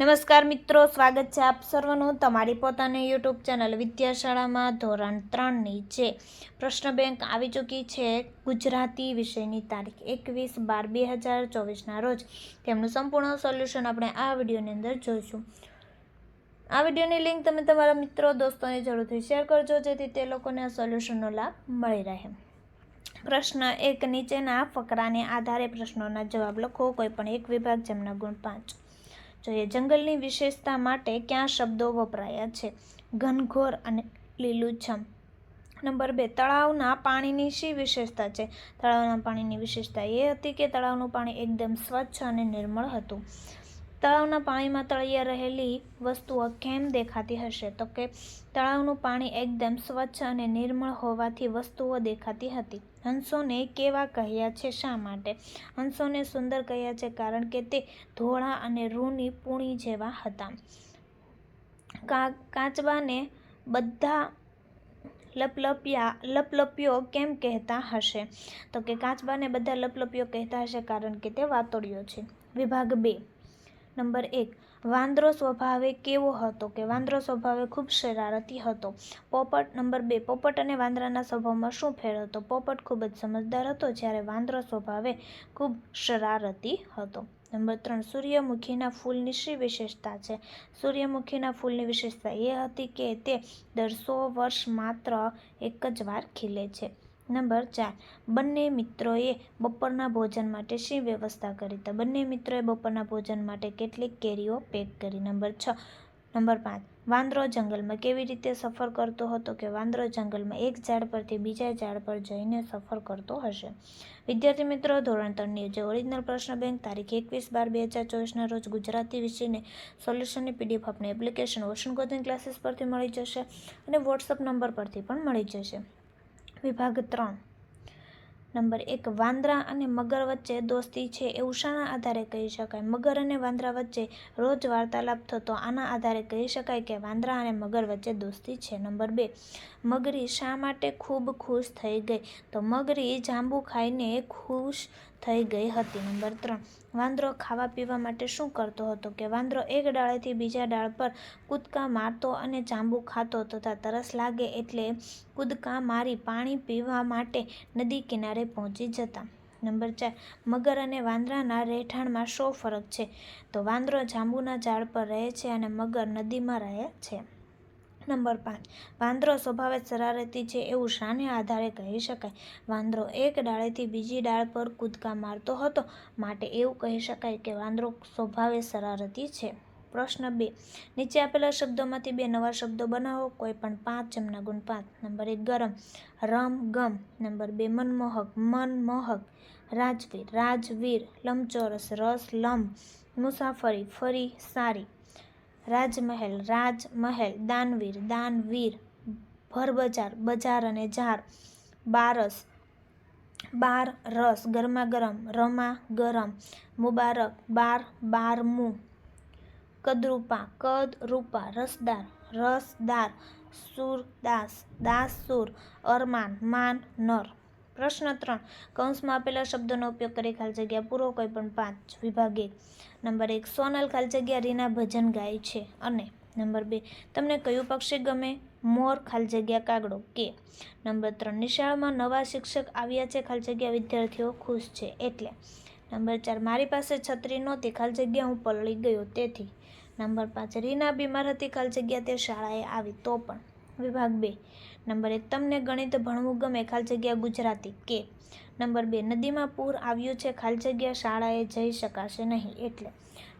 નમસ્કાર મિત્રો, સ્વાગત છે આપ સર્વનું તમારી પોતાની યુટ્યુબ ચેનલ વિદ્યાશાળામાં ધોરણ ત્રણની જે પ્રશ્ન બેંક આવી ચૂકી છે ગુજરાતી વિષયની તારીખ એકવીસ બાર બે હજાર ચોવીસના રોજ. તેમનું સંપૂર્ણ સોલ્યુશન આપણે આ વિડીયોની અંદર જોઈશું. આ વિડીયોની લિંક તમે તમારા મિત્રો દોસ્તોને જરૂરથી શેર કરજો, જેથી તે લોકોને આ સોલ્યુશનનો લાભ મળી રહે. પ્રશ્ન એક, નીચેના ફકરાને આધારે પ્રશ્નોના જવાબ લખો. કોઈ પણ એક વિભાગ જેમના ગુણ પાંચ. જોઈએ જંગલની વિશેષતા માટે ક્યાં શબ્દો વપરાયા છે? ઘનઘોર અને લીલુંછમ. નંબર બે, તળાવના પાણીની શી વિશેષતા છે? તળાવના પાણીની વિશેષતા એ હતી કે તળાવનું પાણી એકદમ સ્વચ્છ અને નિર્મળ હતું. તળાવના પાણીમાં તળિયે રહેલી વસ્તુઓ કેમ દેખાતી હશે? તો કે તળાવનું પાણી એકદમ સ્વચ્છ અને નિર્મળ હોવાથી વસ્તુઓ દેખાતી હતી. હંસોને કેવા કહ્યા છે શા માટે? હંસોને સુંદર કહ્યા છે કારણ કે તે ધોળા અને રૂની પૂણી જેવા હતા. કાચબાને બધા લપલપિયા, લપલપ્યો કેમ કહેતા હશે? તો કે કાચબાને બધા લપલપ્યો કહેતા હશે કારણ કે તે વાતોડિયો છે. વિભાગ બે. નંબર એક, વાંદરો સ્વભાવે કેવો હતો કે વાંદરો સ્વભાવે ખૂબ શરારતી હતો? પોપટ નંબર બે, પોપટ અને વાંદરાના સ્વભાવમાં શું ફેર હતો? પોપટ ખૂબ જ સમજદાર હતો જ્યારે વાંદરો સ્વભાવે ખૂબ શરારતી હતો. નંબર ત્રણ, સૂર્યમુખીના ફૂલની શી વિશેષતા છે? સૂર્યમુખીના ફૂલની વિશેષતા એ હતી કે તે દર વર્ષ માત્ર એક જ વાર ખીલે છે. નંબર ચાર. બંને મિત્રોએ બપોરના ભોજન માટે શી વ્યવસ્થા કરી? તો બંને મિત્રોએ બપોરના ભોજન માટે કેટલીક કેરીઓ પેક કરી. નંબર છ. નંબર પાંચ. વાંદરો જંગલમાં કેવી રીતે સફર કરતો હતો કે વાંદરો જંગલમાં એક ઝાડ પરથી બીજા ઝાડ પર જઈને સફર કરતો હશે? વિદ્યાર્થી મિત્રો, ધોરણ ત્રણની જે ઓરિજિનલ પ્રશ્ન બેંક, તારીખ એકવીસ બાર બે હજાર ચોવીસના રોજ ગુજરાતી વિષયને સોલ્યુશનની પીડીએફ આપની એપ્લિકેશન ઓશન કોચિંગ ક્લાસીસ પરથી મળી જશે અને વોટ્સઅપ નંબર પરથી પણ મળી જશે. વિભાગ ત્રણ. નંબર એક, વાંદરા અને મગર વચ્ચે દોસ્તી છે એવું શાના આધારે કહી શકાય? મગર અને વાંદરા વચ્ચે રોજ વાર્તાલાપ થતો આના આધારે કહી શકાય કે વાંદરા અને મગર વચ્ચે દોસ્તી છે? નંબર બે, મગરી શા માટે ખૂબ ખુશ થઈ ગઈ? તો મગરી જાંબુ ખાઈને ખુશ થઈ ગઈ હતી. નંબર ત્રણ, વાંદરો ખાવા પીવા માટે શું કરતો હતો કે વાંદરો એક ડાળેથી બીજા ડાળ પર કૂદકા મારતો અને જાંબુ ખાતો તથા તરસ લાગે એટલે કૂદકા મારી પાણી પીવા માટે નદી કિનારે પહોંચી જતા. નંબર ચાર, મગર અને વાંદરાના રહેઠાણમાં શો ફરક છે? તો વાંદરો જાંબુના ઝાડ પર રહે છે અને મગર નદીમાં રહે છે. નંબર પાંચ. વાંદરો સ્વભાવે શરારતી છે એવું શાને આધારે કહી શકાય. વાંદરો એક ડાળેથી બીજી ડાળ પર કૂદકા મારતો હતો માટે એવું કહી શકાય કે વાંદરો સ્વભાવે શરારતી છે. પ્રશ્ન બે. નીચે આપેલા શબ્દોમાંથી બે નવા શબ્દો બનાવો. કોઈ પણ પાંચ જમના ગુણ પાંચ. નંબર એક ગરમ, રમ, ગમ. નંબર બે મનમોહક મનમોહક. રાજવીર રાજવીર, લંબચોરસ, રસ, લંબ. મુસાફરી, ફરી, સારી. રાજમહેલ રાજમહેલ, દાનવીર દાનવીર, ભરબજાર, બજાર અને જાર, બારસ બાર રસ ગરમા ગરમ રમા ગરમ મુબારક, બાર, બારમું, કદરૂપા કદ રૂપા રસદાર રસદાર, સુરદાસ દાસ સુર અરમાન માન નર પ્રશ્ન ત્રણ. કૌંસમાં આપેલા શબ્દોનો ઉપયોગ કરી ખાલી જગ્યા પૂરો કોઈ પણ પાંચ વિભાગ. નંબર એક, સોનલ ખાલી જગ્યા રીના ભજન ગાય છે અને નંબર બે, તમને કયું પક્ષી ગમે? મોર ખાલી જગ્યા કાગડો, કે? નંબર ત્રણ, નિશાળમાં નવા શિક્ષક આવ્યા છે ખાલી જગ્યા વિદ્યાર્થીઓ ખુશ છે, એટલે? નંબર ચાર, મારી પાસે છત્રી નહોતી ખાલી જગ્યા હું પલળી ગયો, તેથી? નંબર પાંચ, રીના બીમાર હતી ખાલી જગ્યા તે શાળાએ આવી, તો પણ? વિભાગ બે નંબર એક તમને ગણિત ભણવું ગમે ખાલી જગ્યા ગુજરાતી કે નંબર બે, નદીમાં પૂર આવ્યું છે ખાલી જગ્યા શાળાએ જઈ શકાશે નહીં એટલે.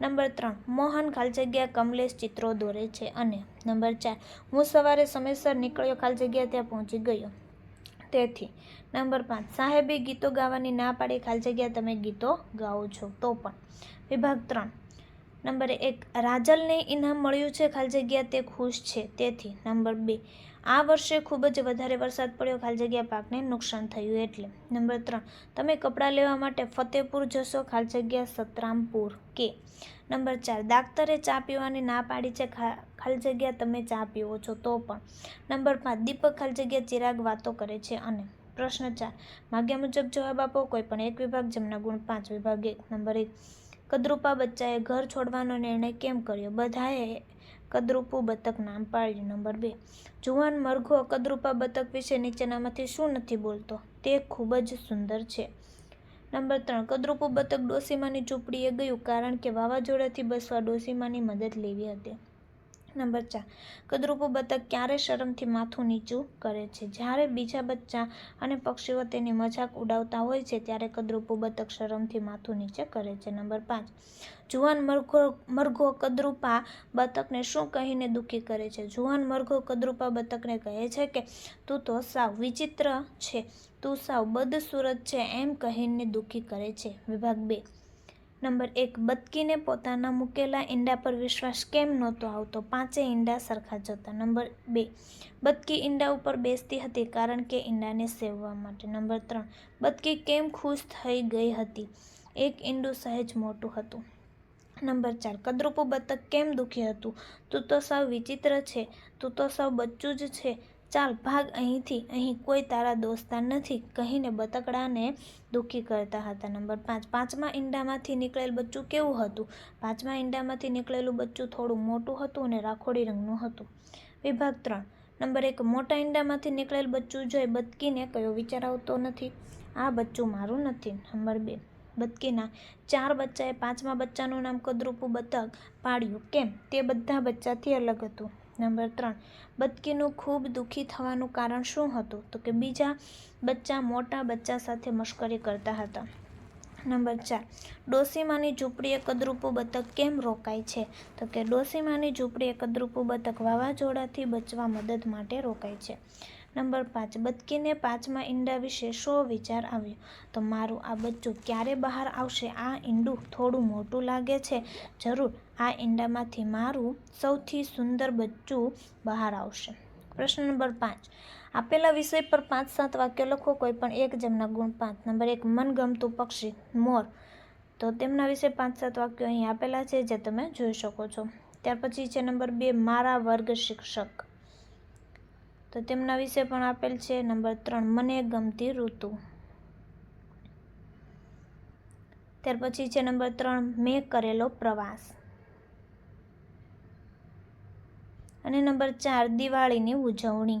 નંબર ત્રણ, મોહન ખાલી જગ્યા કમલેશ ચિત્રો દોરે છે અને નંબર ચાર, હું સવારે સમયસર નીકળ્યો ખાલી જગ્યા ત્યાં પહોંચી ગયો. તેથી, નંબર પાંચ, સાહેબે ગીતો ગાવાની ના પાડી ખાલી જગ્યા તમે ગીતો ગાઓ છો તો પણ. વિભાગ ત્રણ, નંબર એક, રાજલને ઇનામ મળ્યું છે ખાલી જગ્યા તે ખુશ છે. તેથી, નંબર બે આ વર્ષે ખૂબ જ વધારે વરસાદ પડ્યો. ખાલી જગ્યા પાકને નુકસાન થયું એટલે. નંબર ત્રણ, તમે કપડાં લેવા માટે ફતેપુર જશો, ખાલી જગ્યા સતરામપુર કે. નંબર ચાર દાક્તરે ચા પીવાની ના પાડી છે ખાલી જગ્યા તમે ચા પીવો છો તો પણ. નંબર પાંચ, દીપક ખાલી જગ્યા ચિરાગ વાતો કરે છે અને પ્રશ્ન ચાર, માગ્યા મુજબ જવાબ આપો, કોઈ પણ એક વિભાગ, જેમના ગુણ પાંચ, વિભાગ એક. નંબર એક, કદરૂપા બચ્ચાએ ઘર છોડવાનો નિર્ણય કેમ કર્યો? બધાએ કદરૂપું બતક નામ પાડ્યું. નંબર બે. જુવાન મરઘો કદરૂપા બતક વિશે નીચેનામાંથી શું નથી બોલતો? તે ખૂબ જ સુંદર છે. નંબર ત્રણ. કદરૂપું બતક ડોસીમાની ઝૂંપડીએ ગયું કારણ કે વાવાઝોડાથી બસવા ડોસીમાની મદદ લેવી હતી. નંબર ચાર. કદરૂપો બતક ક્યારે શરમથી માથું નીચું કરે છે? જ્યારે બીજા બચ્ચા અને પક્ષીઓ તેની મજાક ઉડાવતા હોય છે, ત્યારે કદરૂપો બતક શરમથી માથું નીચે કરે છે. નંબર પાંચ. જુવાન મરઘો મરઘો કદરૂપા બતકને શું કહીને દુઃખી કરે છે? જુવાન મરઘો કદરૂપા બતકને કહે છે કે, તું તો સાવ વિચિત્ર છે. તું સાવ બદસુરત છે. એમ કહીને દુઃખી કરે છે. વિભાગ બે. નંબર એક બતકીને પોતાના મૂકેલા ઈંડા પર વિશ્વાસ કેમ નહોતો આવતો? પાંચે ઈંડા સરખા જતા નંબર બે બતકી ઈંડા ઉપર બેસતી હતી કારણ કે ઈંડાને સેવવા માટે. નંબર ત્રણ બતકી કેમ ખુશ થઈ ગઈ હતી? એક ઈંડું સહેજ મોટું હતું. નંબર ચાર, કદરૂપું બતક કેમ દુઃખી હતું? તું તો સાવ વિચિત્ર છે. તું તો સાવ બચ્ચું જ છે. ચાલ ભાગ અહીંથી, અહીં કોઈ તારા દોસ્તાર નથી, કહીને બતકડાને દુઃખી કરતા હતા. નંબર પાંચ, પાંચમા ઈંડામાંથી નીકળેલ બચ્ચું કેવું હતું? પાંચમા ઈંડામાંથી નીકળેલું બચ્ચું થોડું મોટું હતું અને રાખોડી રંગનું હતું. વિભાગ ત્રણ, નંબર એક, મોટા ઈંડામાંથી નીકળેલ બચ્ચું જોઈ બતકીને કયો વિચાર આવતો નથી? આ બચ્ચું મારું નથી. નંબર બે, બતકીના ચાર બચ્ચાએ પાંચમા બચ્ચાનું નામ કદરૂપું બતક પાડ્યું. કેમ? તે બધા બચ્ચાથી અલગ હતું. નંબર ત્રણ બતકીનું ખૂબ દુઃખી થવાનું કારણ શું હતું? તો કે બીજા બચ્ચા મોટા બચ્ચા સાથે મશ્કરી કરતા હતા. નંબર ચાર, ડોસીમાની ઝૂંપડીએ કદરૂપું બતક કેમ રોકાય છે? તો કે ડોસીમાની ઝૂંપડીએ કદરૂપું બતક વાવાઝોડાથી બચવા મદદ માટે રોકાય છે. નંબર પાંચ બતકીને પાંચમાં ઈંડા વિશે શો વિચાર આવ્યો. તો મારું આ બચ્ચું ક્યારે બહાર આવશે? આ ઈંડું થોડું મોટું લાગે છે. જરૂર, આ ઈંડામાંથી મારું સૌથી સુંદર બચ્ચું બહાર આવશે. પ્રશ્ન નંબર પાંચ. આપેલા વિષય પર પાંચ સાત વાક્ય લખો, કોઈ પણ એક જેમના ગુણ પાંચ. નંબર એક, મનગમતું પક્ષી, મોર. તો તેમના વિશે પાંચ સાત વાક્યો અહીં આપેલા છે, જે તમે જોઈ શકો છો. ત્યાર પછી છે નંબર બે, મારા વર્ગ શિક્ષક. તો તેમના વિશે પણ આપેલ છે નંબર ત્રણ, મને ગમતી ઋતુ. ત્યાર પછી છે નંબર ત્રણ, મેં કરેલો પ્રવાસ. અને નંબર ચાર, દિવાળીની ઉજવણી.